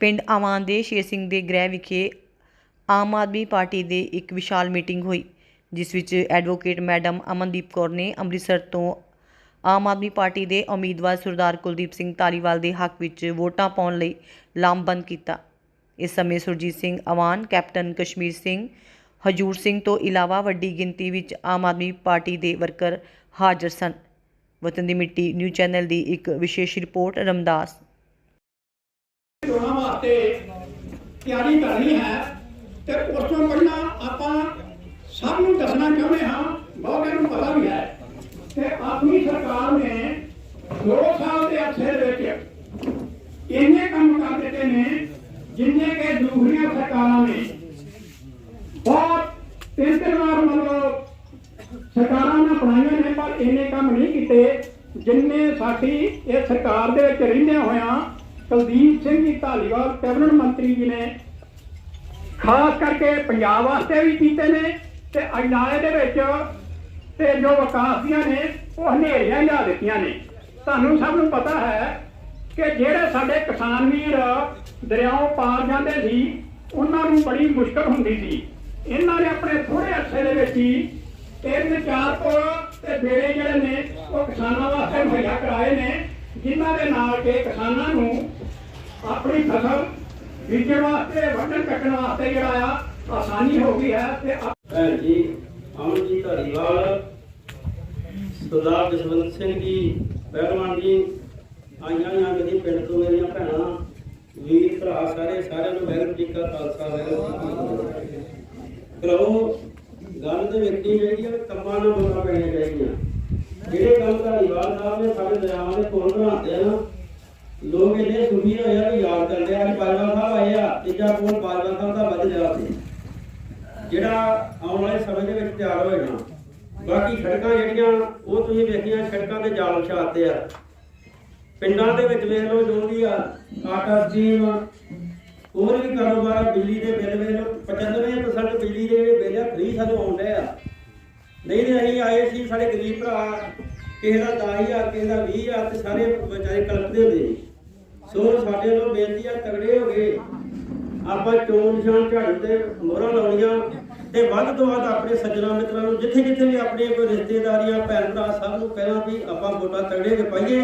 ਪਿੰਡ ਆਵਾਨ ਦੇ ਸ਼ੇਰ ਸਿੰਘ ਦੇ ਗ੍ਰਹਿ ਵਿਖੇ ਆਮ ਆਦਮੀ ਪਾਰਟੀ ਦੇ ਇੱਕ ਵਿਸ਼ਾਲ ਮੀਟਿੰਗ ਹੋਈ, ਜਿਸ ਵਿੱਚ ਐਡਵੋਕੇਟ ਮੈਡਮ ਅਮਨਦੀਪ ਕੌਰ ਨੇ ਅੰਮ੍ਰਿਤਸਰ ਤੋਂ ਆਮ ਆਦਮੀ ਪਾਰਟੀ ਦੇ ਉਮੀਦਵਾਰ ਸਰਦਾਰ ਕੁਲਦੀਪ ਸਿੰਘ ਧਾਲੀਵਾਲ ਦੇ ਹੱਕ ਵਿੱਚ ਵੋਟਾਂ ਪਾਉਣ ਲਈ ਲਾਮਬੰਦ ਕੀਤਾ। ਇਸ ਸਮੇਂ ਸੁਰਜੀਤ ਸਿੰਘ ਅਵਾਨ ਕੈਪਟਨ ਕਸ਼ਮੀਰ ਸਿੰਘ, ਹਜੂਰ ਸਿੰਘ ਤੋਂ ਇਲਾਵਾ ਵੱਡੀ ਗਿਣਤੀ ਵਿੱਚ ਆਮ ਆਦਮੀ ਪਾਰਟੀ ਦੇ ਵਰਕਰ ਹਾਜ਼ਰ ਸਨ। ਵਤਨ ਦੀ ਮਿੱਟੀ ਨਿਊ ਚੈਨਲ ਦੀ ਇੱਕ ਵਿਸ਼ੇਸ਼ ਰਿਪੋਰਟ, ਰਮਦਾਸ। ਚੋਣਾਂ ਵਾਸਤੇ ਤਿਆਰੀ ਕਰਨੀ ਹੈ ਤੇ ਉਸ ਤੋਂ ਪਹਿਲਾਂ ਆਪਾਂ ਸਭ ਨੂੰ ਦੱਸਣਾ ਚਾਹੁੰਦੇ ਹਾਂ ਬਹੁਤਿਆਂ ਨੂੰ ਪਤਾ ਵੀ ਹੈ ਕਿ ਆਪਣੀ ਸਰਕਾਰ ਨੇ 2 ਸਾਲ ਦੇ ਅਰਸੇ ਦੇ ਵਿੱਚ ਇੰਨੇ ਕੰਮ ਕਰ ਦਿੱਤੇ ਨੇ, ਜਿੰਨੇ ਕਿ ਦੂਸਰੀਆਂ ਸਰਕਾਰਾਂ ਨੇ। ਬਹੁਤ ਤਿੰਨ ਤਿੰਨ ਵਾਰ ਮਤਲਬ ਸਰਕਾਰਾਂ ਨੇ ਬਣਾਈਆਂ ਨੇ, ਪਰ ਇੰਨੇ ਕੰਮ ਨਹੀਂ ਕੀਤੇ ਜਿੰਨੇ ਸਾਡੀ ਇਹ ਸਰਕਾਰ ਦੇ ਵਿੱਚ ਰਹਿੰਦਿਆਂ ਹੋਇਆਂ ਕੁਲਦੀਪ ਸਿੰਘ ਜੀ ਧਾਲੀਵਾਲ, ਕੈਬਨਿਟ ਮੰਤਰੀ ਜੀ ਨੇ, ਖਾਸ ਕਰਕੇ ਪੰਜਾਬ ਵਾਸਤੇ ਵੀ ਕੀਤੇ ਨੇ ਤੇ ਅਜਨਾਲੇ ਦੇ ਵਿੱਚ ਤੇ ਜੋ ਵਿਕਾਸ ਨੇ, ਉਹ ਹਨੇਰੀਆਂ ਲਿਆ ਦਿੱਤੀਆਂ ਨੇ। ਤੁਹਾਨੂੰ ਸਭ ਨੂੰ ਪਤਾ ਹੈ ਕਿ ਜਿਹੜੇ ਸਾਡੇ ਕਿਸਾਨ ਵੀਰ ਦਰਿਆਓਂ ਪਾਰ ਜਾਂਦੇ ਸੀ, ਉਹਨਾਂ ਨੂੰ ਬੜੀ ਮੁਸ਼ਕਲ ਹੁੰਦੀ ਸੀ। ਇਹਨਾਂ ਨੇ ਆਪਣੇ ਥੋੜੇ ਅਰਸੇ ਦੇ ਵਿੱਚ ਹੀ ਤਿੰਨ ਚਾਰ ਪੁਲ ਤੇ ਬੇੜੇ ਜਿਹੜੇ ਨੇ, ਉਹ ਕਿਸਾਨਾਂ ਵਾਸਤੇ ਮੁਹੱਈਆ ਕਰਾਏ ਨੇ। ਜਿਨ੍ਹਾਂ ਦੇ ਨਾਲ ਕਿ ਕਿਸਾਨਾਂ ਨੂੰ ਆਪਣੀ ਫਸਲ ਬੀਜਣ ਵਾਸਤੇ, ਵੱਢਣ ਕੱਟਣ ਵਾਸਤੇ ਜਿਹੜਾ ਆ, ਆਸਾਨੀ ਹੋ ਗਈ ਹੈ ਤੇ ਭੈਣ ਜੀ ਅਮਨਜੀਤ ਧਾਰੀਵਾਲ ਸਰਦਾਰ ਜਸਵੰਤ ਸਿੰਘ ਜੀ, ਪਹਿਲਵਾਨ ਜੀ, ਆਈਆਂ ਆਈਆਂ ਮੇਰੀ ਪਿੰਡ ਤੋਂ ਮੇਰੀਆਂ ਭੈਣਾਂ, ਵੀਰ ਭਰਾ ਸਾਰੇ, ਸਾਰਿਆਂ ਨੂੰ ਵਾਹਿਗੁਰੂ ਜੀ ਕਾ ਖਾਲਸਾ ਵਾਹਿਗੁਰੂ ਕਰੋ ਗੱਲ ਦੇ ਵਿਅਕਤੀ ਜਿਹੜੀ ਕੰਮਾਂ ਨਾਲ ਬੋਲਣਾ ਪੈਣੀਆਂ ਚਾਹੀਦੀਆਂ। ਧਾਰੀਵਾਲ ਸਾਡੇ ਦਰਿਆਵਾਂ ਦੇ ਪੁਲ ਬਣਾਉਂਦੇ ਆ ਨਾ। ਲੋਕ ਇੰਨੇ ਸੁਖੀ ਹੋਏ ਆ ਯਾਦ ਕਰਦੇ ਆ ਅੱਜ ਬਾਜਵਾ ਸਾਹਿਬ ਆਏ ਆ ਤੀਜਾ ਪੁਲ ਬਾਜਵਾ ਸਾਹਿਬ ਦਾ ਵੱਜ ਰਿਹਾ ਸੀ ਜਿਹੜਾ ਆਉਣ ਵਾਲੇ ਸਮੇਂ ਦੇ ਵਿੱਚ ਤਿਆਰ ਹੋ ਬਾਕੀ ਸੜਕਾਂ ਜਿਹੜੀਆਂ, ਉਹ ਤੁਸੀਂ ਵੇਖੀਆਂ, ਸੜਕਾਂ ਦੇ ਜਾਲ ਵਿਛਾਤੇ ਆ। ਪਿੰਡਾਂ ਦੇ ਵਿੱਚ ਵੇਖ ਲਓ, ਜੋ ਵੀ ਆ, ਆਟਾ, ਸਟੀਮ, ਹੋਰ ਵੀ ਕਾਰੋਬਾਰ ਬਿਜਲੀ ਦੇ ਬਿੱਲ ਵੇਖ ਲਓ 95% ਬਿਜਲੀ ਦੇ ਬਿੱਲ ਆ ਫ੍ਰੀ ਸਾਨੂੰ ਆਉਂਦੇ ਆ। ਨਹੀਂ ਤੇ ਅਸੀਂ ਆਏ ਸੀ, ਸਾਡੇ ਗਰੀਬ ਭਰਾ ਕਿਸੇ ਦਾ 10000 ਕਿਸੇ ਦਾ 20000 ਤੇ ਸਾਰੇ ਵਿਚਾਰੇ ਕਲਪਦੇ ਹੁੰਦੇ ਸੀ ਸੋ ਸਾਡੇ ਨੂੰ ਬੇਨਤੀ ਆ ਤਗੜੇ ਹੋ ਗਏ ਆਪਾਂ ਚੋਣ ਨਿਸ਼ਾਨ ਝਾੜੂ ਤੇ ਮੋਹਰਾਂ ਲਾਉਣੀਆਂ ਤੇ ਵੱਧ ਤੋਂ ਵੱਧ ਆਪਣੇ ਸੱਜਣਾ ਮਿੱਤਰਾਂ ਨੂੰ, ਜਿੱਥੇ ਜਿੱਥੇ ਵੀ ਆਪਣੇ ਕੋਈ ਰਿਸ਼ਤੇਦਾਰੀਆਂ, ਭੈਣ ਭਰਾ ਸਭ ਨੂੰ ਕਹਿਣਾ ਵੀ ਆਪਾਂ ਵੋਟਾਂ ਤਗੜੇ ਕੇ ਪਾਈਏ।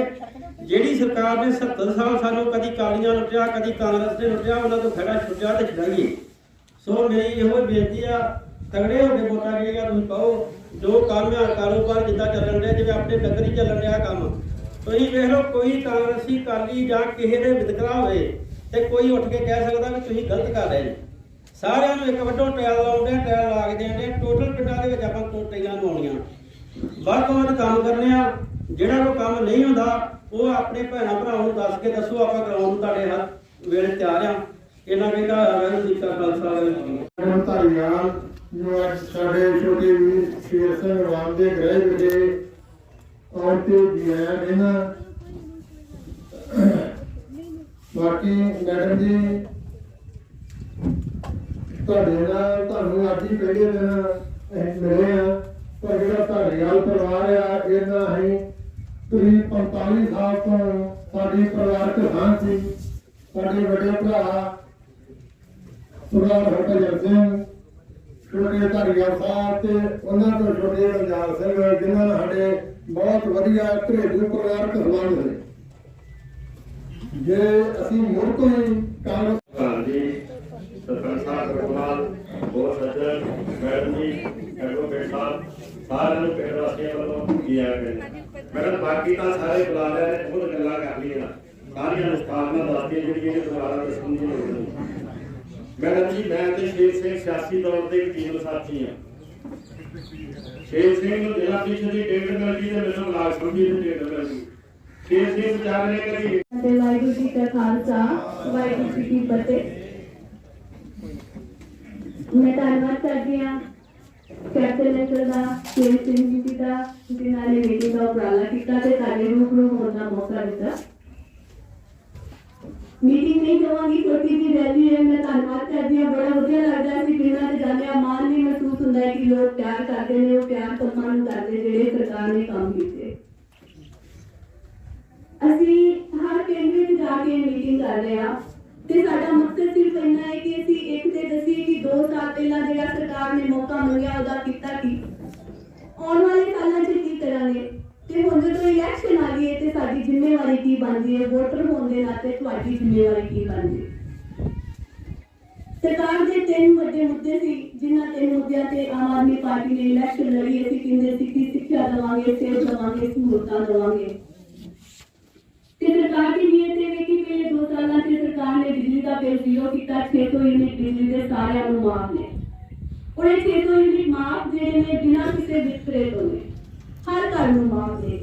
ਜਿਹੜੀ ਸਰਕਾਰ ਨੇ 70 ਸਾਲ ਸਾਨੂੰ ਕਦੀ ਕਾਲੀਆਂ ਲੁੱਟਿਆ, ਕਦੀ ਕਾਂਗਰਸ ਨੇ ਲੁੱਟਿਆ, ਉਹਨਾਂ ਤੋਂ ਖੜਾ ਛੁੱਟਿਆ ਤੇ ਛਡਾਈਏ। ਸੋ ਮੇਰੀ ਇਹੋ ਬੇਨਤੀ ਆ ਤਗੜੇ ਹੋ ਕੇ ਵੋਟਾਂ ਜਿਹੜੀਆਂ ਤੁਸੀਂ ਪਾਓ ਜੋ ਕੰਮ ਕਾਰੋਬਾਰ ਜਿੱਦਾਂ ਚੱਲਣ ਰਿਹਾ ਜਿਵੇਂ ਆਪਣੇ ਨਗਰ ਹੀ ਚੱਲਣ ਰਿਹਾ ਕੰਮ। ਤੁਸੀਂ ਵੇਖ ਲਓ, ਕੋਈ ਕਾਂਗਰਸੀ ਕਾਲੀ ਜਾਂ ਕਿਸੇ ਦੇ ਵਿਤਕਰਾ ਹੋਵੇ, ਤੇ ਕੋਈ ਉੱਠ ਕੇ ਕਹਿ ਸਕਦਾ ਵੀ ਤੁਸੀਂ ਗਲਤ ਕਰ ਰਹੇ ਜੀ ਸਾਰਿਆਂ ਨੂੰ ਇੱਕ ਵੱਡੋ ਟੈਲ ਲਾਉਂਦੇ ਟੈਲ ਲਾ ਕੇ ਦੇਣਦੇ ਟੋਟਲ ਪਿੰਡਾਂ ਦੇ ਵਿੱਚ ਆਪਾਂ ਟੋਟੀਆਂ ਲਵਾਉਣੀਆਂ ਵੱਧ ਤੋਂ ਵੱਧ ਕੰਮ ਕਰਨੇ ਆ। ਜਿਹੜਾ ਕੋਈ ਕੰਮ ਨਹੀਂ ਹੁੰਦਾ, ਉਹ ਆਪਣੇ ਭੈਣਾਂ ਭਰਾਵਾਂ ਨੂੰ ਦੱਸ ਕੇ ਦੱਸੋ, ਆਪਾਂ ਕਰਾਉਣ ਨੂੰ ਤੁਹਾਡੇ ਹੱਥ ਵੇਲੇ ਤਿਆਰ ਆ। ਇਹਨਾਂ ਕਹਿੰਦਾ ਵਾਹਿਗੁਰੂ ਜੀ ਖਾਲਸਾ ਵਾਹਿਗੁਰੂ ਜੀ ਜੋ ਅੱਜ ਸਾਡੇ ਛੋਟੇ ਵੀਰ ਸ਼ੇਰ ਸਿੰਘ ਰਾਮ ਦੇ ਗ੍ਰਹਿ ਵਿਖੇ ਆਉਣ ਤੇ ਜੀ ਬਾਕੀ ਮੈਡਮ ਜੀ, ਤੁਹਾਡੇ ਨਾਲ ਤੁਹਾਨੂੰ ਅੱਜ ਹੀ ਪਹਿਲੇ ਦਿਨ ਅਸੀਂ ਮਿਲੇ ਆ ਪਰ ਜਿਹੜਾ ਤੁਹਾਡੇ ਨਾਲ ਪਰਿਵਾਰ ਆ, ਇਹਦਾ ਅਸੀਂ ਕਰੀਬ 45 ਸਾਲ ਤੋਂ ਸਾਡੀ ਪਰਿਵਾਰਕ ਸਾਂਝ ਸੀ। ਸਾਡੇ ਵੱਡੇ ਭਰਾ ਸਰਦਾਰ ਹਰਭਜਨ ਸਿੰਘ ਛੋਟੇ ਧਾਰੀਵਾਲ ਸਾਹਿਬ ਤੇ ਉਹਨਾਂ ਤੋਂ ਛੋਟੇ ਰੰਜਾਲ ਸਿੰਘ ਜਿਨ੍ਹਾਂ ਨਾਲ ਸਾਡੇ ਬਹੁਤ ਵਧੀਆ ਘਰੇਲੂ ਪਰਿਵਾਰਕ ਸੰਬੰਧ ਨੇ। ਜੇ ਅਸੀਂ ਮੁੜ ਤੋਂ ਹੀ ਕੰਮ ਹਾਂਜੀ ਸਰਪੰਚ ਸਾਹਿਬ ਕੋਲ ਬਹੁਤ ਸੱਜਣ, ਮੈਡਮ ਜੀ ਐਡਵੋਕੇਟ ਸਾਹਿਬ, ਸਾਰਿਆਂ ਨੂੰ ਪਿੰਡ ਵਾਸੀਆਂ ਵੱਲੋਂ ਕੀ ਆ ਗਏ ਮੈਡਮ, ਬਾਕੀ ਤਾਂ ਸਾਰੇ ਬੁਲਾ ਲਿਆ ਨੇ ਬਹੁਤ ਗੱਲਾਂ ਕਰ ਲਈਆਂ। ਸਾਰੀਆਂ ਮੁਸਤਾਫਾ ਦੱਸਦੇ ਜਿਹੜੀਆਂ ਦੁਬਾਰਾ ਦੱਸਣ ਦੀ ਲੋੜ ਨਹੀਂ। ਮੈਡਮ ਜੀ, ਮੈਂ ਤੇ ਸ਼ੇਰ ਸਿੰਘ ਸਿਆਸੀ ਤੌਰ ਤੇ ਟੀਮ ਸਾਥੀ ਹਾਂ। ਸ਼ੇਰ ਸਿੰਘ ਨੂੰ ਜ਼ਿਲ੍ਹਾ ਪ੍ਰੀਸ਼ਦ ਦੀ ਟਿਕਟ ਮਿਲ ਗਈ ਤੇ ਮੈਨੂੰ ਬਲਾਕ ਸੰਧੀ ਦੀ ਟਿਕਟ ਮਿਲ ਗਈ। ਸ਼ੇਰ ਸਿੰਘ ਵਿਚਾਰ ਨੇ ਕਦੀ ਅਤੇ ਵਾਹਿਗੁਰੂ ਜੀ ਕਾ ਖਾਲਸਾ, ਵਾਹਿਗੁਰੂ ਜੀ ਕੀ ਫਤਿਹ। ਮੈਂ ਧੰਨਵਾਦ ਕਰਦੀ ਹਾਂ ਕੈਪਟਨ ਨੇਤਰ ਦਾ, ਸ਼ੇਰ ਸਿੰਘ ਜੀ ਦਾ ਜਿਨ੍ਹਾਂ ਨੇ ਮੀਟਿੰਗ ਦਾ ਉਪਰਾਲਾ ਕੀਤਾ ਤੇ ਸਾਡੇ ਨੂੰ ਨੂੰ ਹੋਣ ਦਾ ਮੌਕਾ ਦਿੱਤਾ। ਮੀਟਿੰਗ ਨਹੀਂ ਕਰਾਂਗੀ ਛੋਟੀ ਜਿਹੀ ਰੈਲੀ ਹੈ, ਮੈਂ ਧੰਨਵਾਦ ਕਰਦੀ ਹਾਂ। ਬੜਾ ਵਧੀਆ ਲੱਗਦਾ ਹੈ ਪਿੰਡਾਂ 'ਚ ਜਾਂਦੇ ਆ ਮਾਣ ਵੀ ਮਹਿਸੂਸ ਹੁੰਦਾ ਹੈ ਕਿ ਲੋਕ ਪਿਆਰ ਕਰਦੇ ਨੇ, ਉਹ ਪਿਆਰ ਕੰਮਾਂ ਕਰਦੇ ਜਿਹੜੇ ਸਰਕਾਰ ਨੇ ਕੰਮ ਕੀਤੇ। ਅਸੀਂ ਹਰ ਪਿੰਡ ਵਿੱਚ ਜਾ ਕੇ ਮੀਟਿੰਗ ਕਰ ਰਹੇ ਹਾਂ ਤੇ ਸਾਡਾ ਮਕਸਦ ਸਿਰਫ ਇੰਨਾ ਹੈ ਕਿ ਅਸੀਂ ਇੱਕ ਤੇ ਦੱਸੀਏ ਕਿ 2 ਸਾਲ ਪਹਿਲਾਂ ਜਿਹੜਾ ਸਰਕਾਰ ਨੇ ਮੌਕਾ ਮੰਗਿਆ, ਉਹਦਾ ਕੀਤਾ ਕੀ? ਆਉਣ ਵਾਲੇ ਸਾਲਾਂ 'ਚ ਕੀ ਕਰਾਂਗੇ? ਤੇ ਹੁਣ ਜਦੋਂ ਇਲੈਕਸ਼ਨ ਆ ਗਈ ਹੈ ਤੇ ਸਾਡੀ ਜ਼ਿੰਮੇਵਾਰੀ ਕੀ ਬਣਦੀ ਹੈ? ਵੋਟਰ ਹੋਣ ਦੇ ਨਾਤੇ ਤੁਹਾਡੀ ਜ਼ਿੰਮੇਵਾਰੀ ਕੀ ਬਣਦੀ ਸਰਕਾਰ ਦੇ ਤਿੰਨ ਵੱਡੇ ਮੁੱਦੇ ਸੀ, ਜਿਨ੍ਹਾਂ ਤਿੰਨ ਮੁੱਦਿਆਂ ਤੇ ਆਮ ਆਦਮੀ ਪਾਰਟੀ ਨੇ ਇਲੈਕਸ਼ਨ ਲੜੀ। ਅਸੀਂ ਕਹਿੰਦੇ ਸੀ ਕਿ ਸਿੱਖਿਆ ਦੇਵਾਂਗੇ, ਸਿਹਤ ਦੇਵਾਂਗੇ, ਸਹੂਲਤਾਂ ਦੇਵਾਂਗੇ। ਤੇ ਸਰਕਾਰ ਦੀ ਨੀਅਤ ਇਹ ਹੈ ਕਿ ਪਹਿਲੇ 2 ਸਾਲਾਂ 'ਚ ਸਰਕਾਰ ਨੇ ਬਿਜਲੀ ਦਾ ਬਿੱਲ ਜ਼ੀਰੋ ਕੀਤਾ 600 ਯੂਨਿਟ ਬਿਜਲੀ ਦੇ ਸਾਰਿਆਂ ਨੂੰ ਮਾਫ ਨੇ। ਔਰ 600 ਯੂਨਿਟ ਮਾਫ, ਜਿਹੜੇ ਨੇ ਬਿਨਾਂ ਕਿਸੇ ਵਿਤਕਰੇ ਤੋਂ ਨੇ। ਹਰ ਘਰ ਨੂੰ ਮਾਫ ਨੇ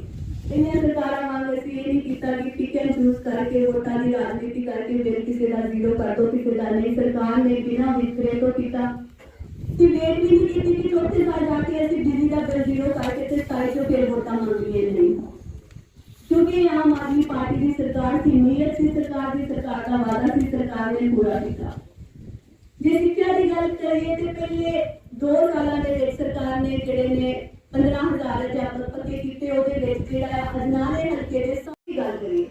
ਇਹਨਾਂ ਸਰਕਾਰਾਂ ਵਾਂਗ ਅਸੀਂ ਇਹ ਨਹੀਂ ਕੀਤਾ ਕਿ ਪਿਕ ਐਂਡ ਚੂਜ਼ ਕਰਕੇ ਵੋਟਾਂ ਦੀ ਰਾਜਨੀਤੀ ਕਰਕੇ ਬਿੱਲ ਕਿਸੇ ਦਾ ਜ਼ੀਰੋ ਕਰ ਦੋ ਕਿਸੇ ਦਾ ਨਹੀਂ ਸਰਕਾਰ ਨੇ ਬਿਨਾਂ ਵਿਤਕਰੇ ਤੋਂ ਕੀਤਾ ਕਿ ਵੇਟ ਵੀ ਨਹੀਂ ਕੀਤੀ ਕਿ ਚੌਥੇ ਸਾਲ ਜਾ ਕੇ ਅਸੀਂ ਬਿਜਲੀ ਦਾ ਬਿੱਲ ਜ਼ੀਰੋ ਕਰਕੇ ਤੇ ਸਤਾਈ ਚੋਂ ਫਿਰ ਵੋਟਾਂ ਮੰਗੀਏ ਨਹੀਂ ਕਿਉਂਕਿ ਇਹ ਆਮ ਆਦਮੀ ਪਾਰਟੀ ਦੀ ਸਰਕਾਰ ਸੀ ਨੀਅਤ ਸੀ ਸਰਕਾਰ ਦੀ ਸਰਕਾਰ ਦਾ ਵਾਅਦਾ ਸੀ ਸਰਕਾਰ ਨੇ ਪੂਰਾ ਕੀਤਾ ਜੇ ਸਿੱਖਿਆ ਦੀ ਗੱਲ ਕਰੀਏ ਤੇ ਪਹਿਲੇ 2 ਸਾਲਾਂ ਦੇ ਵਿੱਚ ਸਰਕਾਰ ਨੇ ਜਿਹੜੇ ਨੇ 15000 ਅਧਿਆਪਕ ਪੱਕੇ ਕੀਤੇ ਉਹਦੇ ਵਿੱਚ ਜਿਹੜਾ ਅਜਨਾਲੇ ਹਲਕੇ ਦੇ ਸਭ ਗੱਲ ਕਰੀਏ।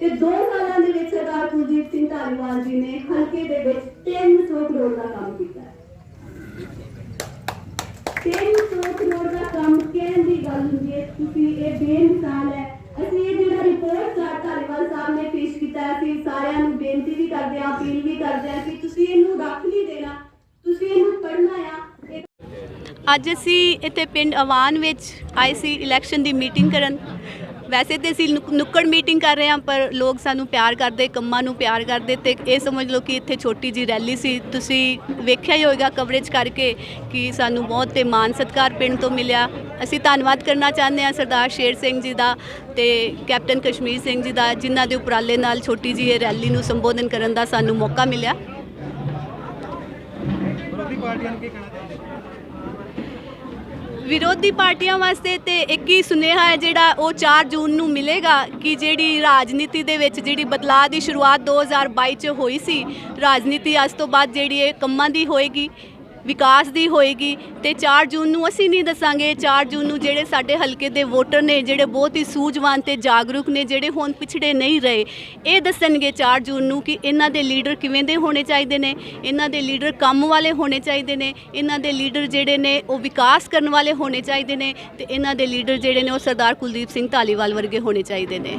ਤੇ 2 ਸਾਲਾਂ ਦੇ ਵਿੱਚ ਸਰਦਾਰ ਕੁਲਦੀਪ ਸਿੰਘ ਧਾਲੀਵਾਲ ਜੀ ਨੇ ਹਲਕੇ ਦੇ ਵਿੱਚ 300 ਕਰੋੜ ਦਾ ਕੰਮ ਕੀਤਾ 300 ਕਰੋੜ ਦਾ ਕੰਮ ਕਹਿਣ ਦੀ ਗੱਲ ਹੁੰਦੀ ਹੈ, ਤੁਸੀਂ ਇਹ ਬੇਮਿਸਾਲ ਹੈ। ਅਸੀਂ ਇਹ ਜਿਹੜਾ ਰਿਪੋਰਟ ਕਾਰਡ ਧਾਲੀਵਾਲ ਸਾਹਿਬ ਨੇ ਪੇਸ਼ ਕੀਤਾ ਅਸੀਂ ਸਾਰਿਆਂ ਨੂੰ ਬੇਨਤੀ ਵੀ ਕਰਦੇ ਹਾਂ, ਅਪੀਲ ਵੀ ਕਰਦੇ ਹਾਂ ਕਿ ਤੁਸੀਂ ਇਹਨੂੰ ਰੱਖ ਨਹੀਂ ਦੇਣਾ ਤੁਸੀਂ ਇਹਨੂੰ ਪੜ੍ਹਨਾ ਆ ਇਹ ਅੱਜ ਅਸੀਂ ਇੱਥੇ ਪਿੰਡ ਅਵਾਨ ਵਿੱਚ ਆਏ ਸੀ ਇਲੈਕਸ਼ਨ ਦੀ ਮੀਟਿੰਗ ਕਰਨ। ਵੈਸੇ ਤੇ ਅਸੀਂ ਨੁਕ- ਨੁੱਕੜ ਮੀਟਿੰਗ ਕਰ ਰਹੇ ਹਾਂ, ਪਰ ਲੋਕ ਸਾਨੂੰ ਪਿਆਰ ਕਰਦੇ, ਕੰਮਾਂ ਨੂੰ ਪਿਆਰ ਕਰਦੇ ਤੇ ਇਹ ਸਮਝ ਲਓ ਕਿ ਇੱਥੇ ਛੋਟੀ ਜੀ ਰੈਲੀ ਸੀ। ਤੁਸੀਂ ਵੇਖਿਆ ਹੀ ਹੋਵੇਗਾ ਕਵਰੇਜ ਕਰਕੇ ਕਿ ਸਾਨੂੰ ਬਹੁਤ ਤੇ ਮਾਨ ਸਤਿਕਾਰ ਪਿੰਡ ਤੋਂ ਮਿਲਿਆ। ਅਸੀਂ ਧੰਨਵਾਦ ਕਰਨਾ ਚਾਹੁੰਦੇ ਹਾਂ ਸਰਦਾਰ ਸ਼ੇਰ ਸਿੰਘ ਜੀ ਦਾ ਤੇ ਕੈਪਟਨ ਕਸ਼ਮੀਰ ਸਿੰਘ ਜੀ ਦਾ, ਜਿਨ੍ਹਾਂ ਦੇ ਉਪਰਾਲੇ ਨਾਲ ਛੋਟੀ ਜੀ ਇਹ ਰੈਲੀ ਨੂੰ ਸੰਬੋਧਨ ਕਰਨ ਦਾ ਸਾਨੂੰ ਮੌਕਾ ਮਿਲਿਆ। ਵਿਰੋਧੀ ਪਾਰਟੀਆਂ ਵਿਰੋਧੀ ਪਾਰਟੀਆਂ ਵਾਸਤੇ ਤੇ ਇੱਕ ਹੀ ਸੁਨੇਹਾ ਹੈ ਜਿਹੜਾ ਉਹ 4 ਜੂਨ ਨੂੰ ਮਿਲੇਗਾ ਕਿ ਜਿਹੜੀ ਰਾਜਨੀਤੀ ਦੇ ਵਿੱਚ ਜਿਹੜੀ ਬਦਲਾਅ ਦੀ ਸ਼ੁਰੂਆਤ 2022 ਚ ਹੋਈ ਸੀ, ਰਾਜਨੀਤੀ ਅੱਜ ਤੋਂ ਬਾਅਦ ਜਿਹੜੀ ਇਹ ਕੰਮਾਂ ਦੀ ਹੋਏਗੀ ਵਿਕਾਸ ਦੀ ਹੋਏਗੀ ਤੇ 4 ਜੂਨ ਨੂੰ ਅਸੀਂ ਨਹੀਂ ਦੱਸਾਂਗੇ। 4 ਜੂਨ ਨੂੰ ਜਿਹੜੇ ਸਾਡੇ ਹਲਕੇ ਦੇ ਵੋਟਰ ਨੇ, ਜਿਹੜੇ ਬਹੁਤ ਹੀ ਸੂਝਵਾਨ ਤੇ ਜਾਗਰੂਕ ਨੇ, ਜਿਹੜੇ ਹੁਣ ਪਿਛੜੇ ਨਹੀਂ ਰਹੇ, ਇਹ ਦੱਸਣਗੇ 4 ਜੂਨ ਨੂੰ ਕਿ ਇਹਨਾਂ ਦੇ ਲੀਡਰ ਕਿਵੇਂ ਦੇ ਹੋਣੇ ਚਾਹੀਦੇ ਨੇ, ਇਹਨਾਂ ਦੇ ਲੀਡਰ ਕੰਮ ਵਾਲੇ ਹੋਣੇ ਚਾਹੀਦੇ ਨੇ, ਇਹਨਾਂ ਦੇ ਲੀਡਰ ਜਿਹੜੇ ਨੇ ਉਹ ਵਿਕਾਸ ਕਰਨ ਵਾਲੇ ਹੋਣੇ ਚਾਹੀਦੇ ਨੇ ਤੇ ਇਹਨਾਂ ਦੇ ਲੀਡਰ ਜਿਹੜੇ ਨੇ ਉਹ ਸਰਦਾਰ ਕੁਲਦੀਪ ਸਿੰਘ ਧਾਲੀਵਾਲ ਵਰਗੇ ਹੋਣੇ ਚਾਹੀਦੇ ਨੇ।